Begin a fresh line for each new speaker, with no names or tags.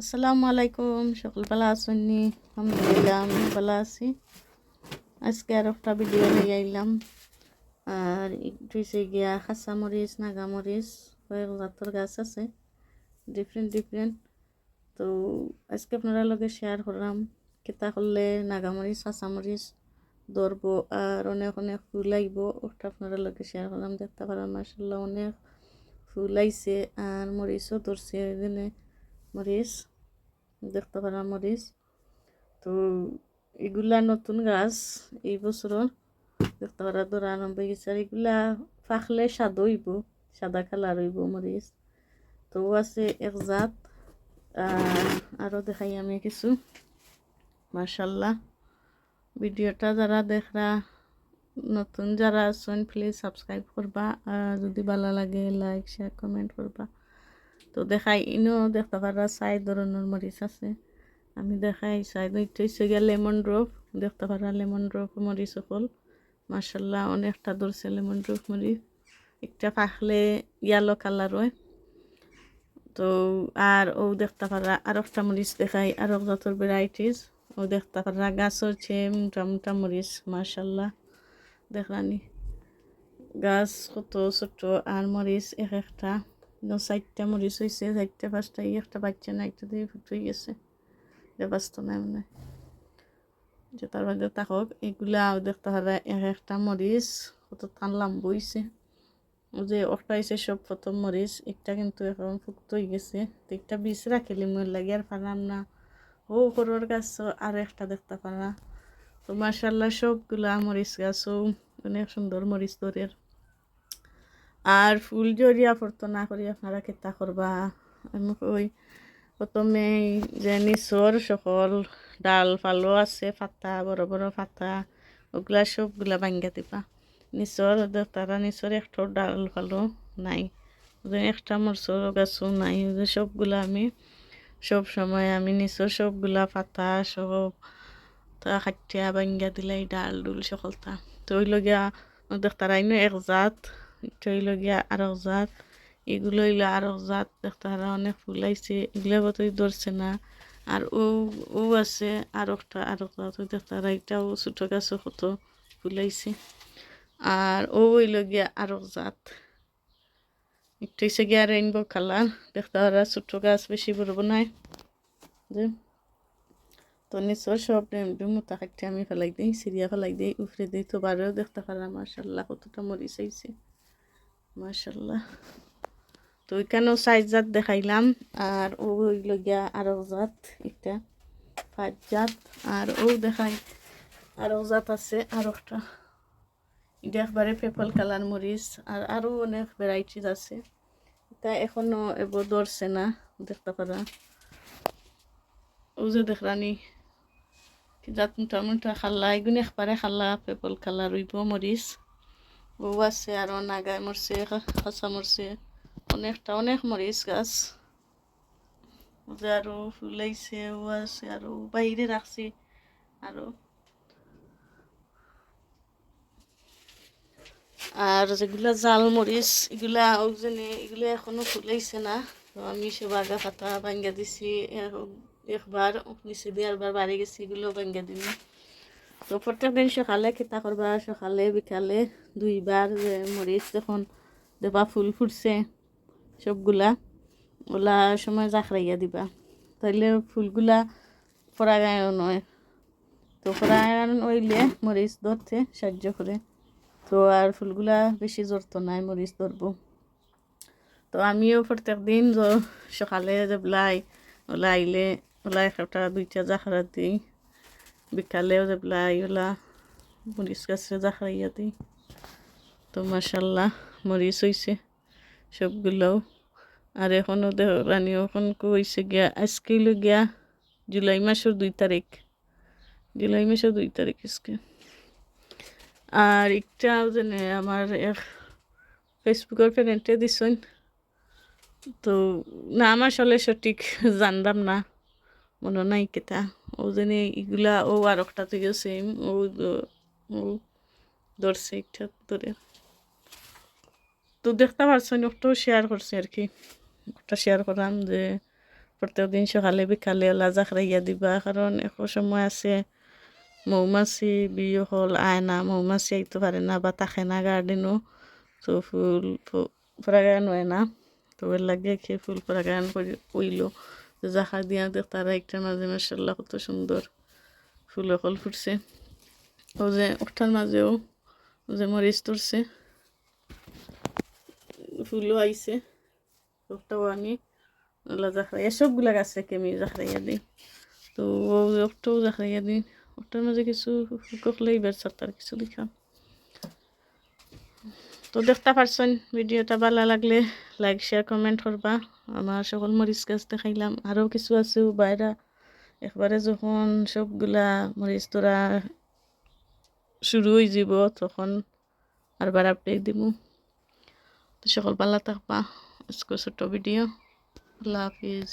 আসসালামু আলাইকুম, সকল ভালো আছেন আলহামদুলিল্লাহ আমি ভালো আছি। আজকে আর একটা ভিডিও নিয়ে আইলাম। আর হচ্ছে গিয়া খাসা মরিচ, নাগা মরিচ, কয়েক জাতর গাছ আছে ডিফারেন্ট ডিফারেন্ট তো আজকে আপনারা লগে শেয়ার করলাম কেতা করলে নাগামরিচ কাঁচা মরিচ ধরবো আর অনেক অনেক ফুল আইব। ওটা আপনারা লগে শেয়ার করলাম, দেখতে পারেন মার্শাল্লাহ অনেক ফুল আইছে আর মরিচও ধরছে এখানে। মরিচ, দেখতে পারেন মরিচ। তো এগুলা নতুন গাছ এই বছর দেখতে পারা ধরা আরম্ভ গেছে আর এগুলা ফাঁকলে সাদা হইব, সাদা কালার হইব মরিচ। তো আছে এক জাত আরও দেখাই আমি কিছু। মার্শাল্লাহ ভিডিওটা যারা দেখরা, নতুন যারা আছেন প্লিজ সাবস্ক্রাইব করবা। যদি ভালো লাগে লাইক শেয়ার কমেন্ট করবা। তো দেখাই, ইনো দেখতে পারা চাই ধরনের মরিচ আছে। আমি দেখাই চাই দুইটা গিয়া লেমন ড্রপ দেখতে পারা লেমন ড্রপ মরিচ সকল মার্শাল্লাহ অনেকটা ধরছে লেমন ড্রপ মরিচ। একটা পাখলে ইয়ালো কালার হয়। তো আর ও দেখতে পারা আর একটা মরিচ দেখাই, আর এক জাতর ভ্যারাইটিস ও দেখতে পারা গাছ হচ্ছে মোটা মোটা মরিচ মার্শাল্লাহ দেখলানি। গাছ কত ছোট আর মরিচ এক একটা। চারটা মরিচ হয়েছে চারটা পাঁচটা একটা বাচ্চা না একটা দিয়ে ফুটে গেছে ব্যবস্থা নাই মানে যে তার বাদে থাকক এগুলা দেখতে পারা এক একটা মরিচ কত টান লাম্ব হয়েছে যে একটা হয়েছে সব প্রথম মরিচ একটা কিন্তু এখন ফুক্ত হয়ে গেছে তো একটা বিষ রাখিলি মনে লাগে আর পারলাম না ও করোর গাছ আর একটা দেখতে পারা তো মার্শাল্লাহ সবগুলা মরিচ গাছও অনেক সুন্দর মরিচ দরের আর ফুল জড়িয়া পড়তো না করি আপনারা কেতা করবা। আমি ওই প্রথমে যে সকল ডাল ফালো আছে ফাতা বড় বড় ফাতা ওগুলা সবগুলা ভাঙ্গা দিবা। নিচর তারা নিচর একটা ডাল ফালো নাই একটা মরচর গাছও নাই সবগুলা আমি সব সময় আমি নিচর সবগুলা পাতা সব তা খাটিয়া ভাঙ্গা দিলাই ডাল ডুল সকলটা। তো ওই লগিয়া দেখতারাইনো এক হইল গিয়া আরও জাত, এগুলো হইল আরও জাত দেখতে অনেক ফুল আইছে এগুলো কতই ধরছে না আর ও ও আছে আর একটা আর জাত দেখতে এটাও ছোটো গাছও কত ফুল আইছে আর ও হইল গিয়া আরও জাত একটু হইছে গিয়া রেইনবো কালার দেখতে পারা ছোটো গাছ বেশি বড় নাই। যে তো নিশ্চয় সব মোটা কাটতে আমি ফেলাই দিই সিরিয়া ফেলাই দিই উফরে দিই তো বারেও দেখতে পারা মার্শাল্লাহ কতটা মরিচ আইছে মার্শাল্লাহ তো ওইখানেও সাইজ জাত দেখাইলাম। আর ও গিয়া আরও জাত, একটা পাঁচ জাত। আর ও দেখাই আরও জাত আছে আর একটা। এটা একবারে পেপল কালার মরিচ, আর আরও অনেক ভ্যারাইটিস আছে। এটা এখনও এবার ধরছে না, দেখতে পারা। ও যে দেখরানি জাত মোটা মোটা খাল্লা এগুলো একবারে খাল্লা, পেপল কালার রইব মরিচ। ও আছে আরও নাগায় মরছে খাঁচা মরছে অনেকটা অনেক মরিচ গাছ আরও ফুলাইছে ও আছে আরও বাইরে রাখছি আরও আর যেগুলা জাল মরিচ এগুলা যেনে এগুলো এখনও ফুলাইছে না তো আমি সে বাগা পাতা ভাঙ্গা দিছি একবার নিচে দিয়ে আরবার বাড়ি গেছি এগুলো ভাঙ্গা দিন তো প্রত্যেক দিন সকালে খেতা করবা? সকালে, বিকালে দুইবার মরিচ যখন দেবা, ফুল ফুটছে সবগুলা। ওলা সময় জাখরাইয়া দিবা। তাইলে ফুলগুলা পরাগায়ন নয় তো পরাগায়ন হইলে মরিচ ধরতে সাহায্য করে। তো আর ফুলগুলা বেশি জড়তো নাই, মরিচ ধরবো। তো আমিও প্রত্যেক দিন সকালে যে ওলাই ওলা আইলে ওলা একটা দুইটা জাখরা দিই। বিকালেও ওলা মরিচ গাছে জাখরাইয়া দিই তো মাসাল্লাহ মরিচ হয়েছে সবগুলোও আর এখনও রানী এখন কইছে গিয়া আজকে গিয়া জুলাই মাসের দুই তারিখ জুলাই মাসের দুই তারিখ আজকে আর একটাও জানে আমার এক ফেসবুকের ফ্রেন্ডে দিছেন তো না আমার আসলে সঠিক জানলাম না মনে নাই কেটা ও জানি এগুলা, ও আর একটা থেকে সেম ও ধরছে একটা ধরে। তো দেখতে পারছেন একটু শেয়ার করছে আর কি। একটা শেয়ার করলাম যে প্রত্যেক দিন সকালে, বিকালে ওলা জাখরাইয়া দিবা, কারণ এখন সময় আছে, মৌমাছি বিয়ে হল, আয় না, মৌমাছি আইতে পারে না বা থাকে না গার্ডেনও তো ফুল পরাগায়ন হয় না। তো এর লাগে খেয়ে ফুল পরাগায়ন করে, কইলো। তো জাখা দিয়া দেখ, তারা একটা মাঝে মাসাল্লাহ কত সুন্দর ফুল ফল ফুটছে। ও যে ওঠার মাঝেও যে মরিচ তুলছে। ফুলও আইছে। ওটাও আমি ওলা জাখরাইয়া সবগুলা গাছ রেখে আমি জাখরাইয়া দিই। তো ওটাও জাখরাইয়া দিই। ওটার মাঝে কিছু কখলে এবার তার কিছু লিখা। তো দেখতে পারছেন, ভিডিওটা ভালো লাগলে লাইক শেয়ার কমেন্ট করবা। আমার সকল মরিচ গাছ দেখাইলাম। আরও কিছু আছে বাইরা। একবারে যখন সবগুলা মরিচ তোরা শুরু হয়ে যাব, তখন আরবার আপডেট দিব। তো সকল ভালো থাকবা। আজকে ছোট্ট ভিডিও। আল্লাহ হাফিজ।